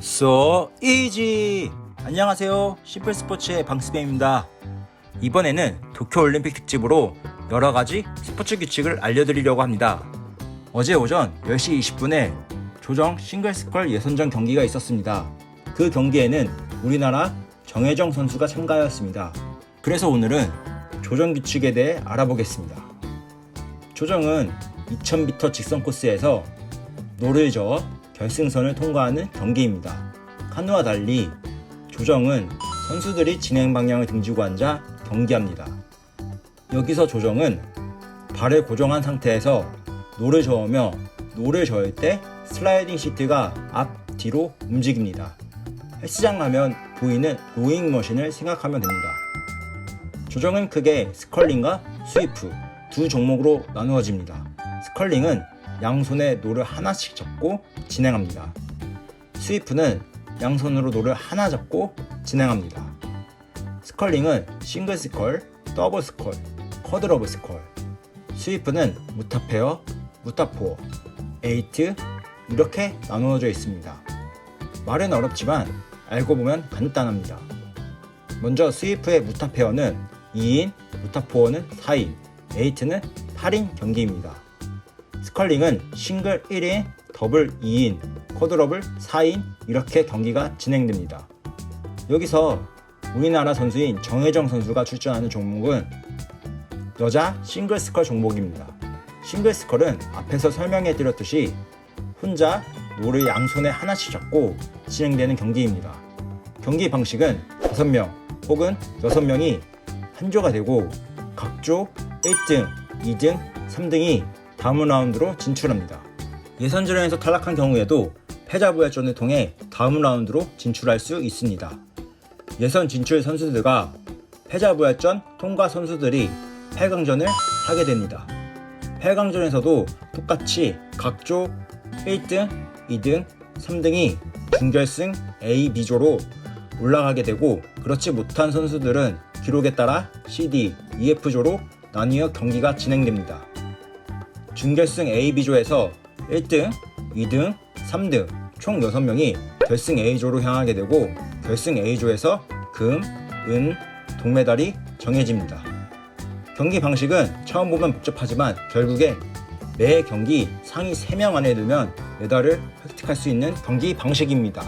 So easy. 안녕하세요. 심플 스포츠의 방스뱀입니다. 이번에는 도쿄 올림픽 특집으로 여러 가지 스포츠 규칙을 알려드리려고 합니다. 어제 오전 10시 20분에 조정 싱글스컬 예선전 경기가 있었습니다. 그 경기에는 우리나라 정혜정 선수가 참가하였습니다. 그래서 오늘은 조정 규칙에 대해 알아보겠습니다. 조정은 2000m 직선 코스에서 노를 저어 결승선을 통과하는 경기입니다. 카누와 달리 조정은 선수들이 진행 방향을 등지고 앉아 경기합니다. 여기서 조정은 발을 고정한 상태에서 노를 저으며 노를 저을 때 슬라이딩 시트가 앞, 뒤로 움직입니다. 헬스장 가면 보이는 로잉 머신을 생각하면 됩니다. 조정은 크게 스컬링과 스위프 두 종목으로 나누어집니다. 스컬링은 양손에 노를 하나씩 잡고 진행합니다. 스위프는 양손으로 노를 하나 잡고 진행합니다. 스컬링은 싱글 스컬, 더블 스컬, 쿼드러블 스컬. 스위프는 무타페어, 무타포어, 에이트 이렇게 나누어져 있습니다. 말은 어렵지만 알고 보면 간단합니다. 먼저 스위프의 무타페어는 2인, 무타포어는 4인, 에이트는 8인 경기입니다. 스컬링은 싱글 1인, 더블 2인, 쿼드러블 4인 이렇게 경기가 진행됩니다. 여기서 우리나라 선수인 정혜정 선수가 출전하는 종목은 여자 싱글 스컬 종목입니다. 싱글 스컬은 앞에서 설명해 드렸듯이 혼자 노를 양손에 하나씩 잡고 진행되는 경기입니다. 경기 방식은 5명 혹은 6명이 한 조가 되고 각조 1등, 2등, 3등이 다음 라운드로 진출합니다. 예선전에서 탈락한 경우에도 패자 부활전을 통해 다음 라운드로 진출할 수 있습니다. 예선 진출 선수들과 패자 부활전 통과 선수들이 8강전을 하게 됩니다. 8강전에서도 똑같이 각조 1등, 2등, 3등이 준결승 A, B조로 올라가게 되고 그렇지 못한 선수들은 기록에 따라 CD, EF조로 나뉘어 경기가 진행됩니다. 준결승 A, B조에서 1등, 2등, 3등 총 6명이 결승 A조로 향하게 되고 결승 A조에서 금, 은, 동메달이 정해집니다. 경기 방식은 처음 보면 복잡하지만 결국엔 매 경기 상위 3명 안에 들면 메달을 획득할 수 있는 경기 방식입니다.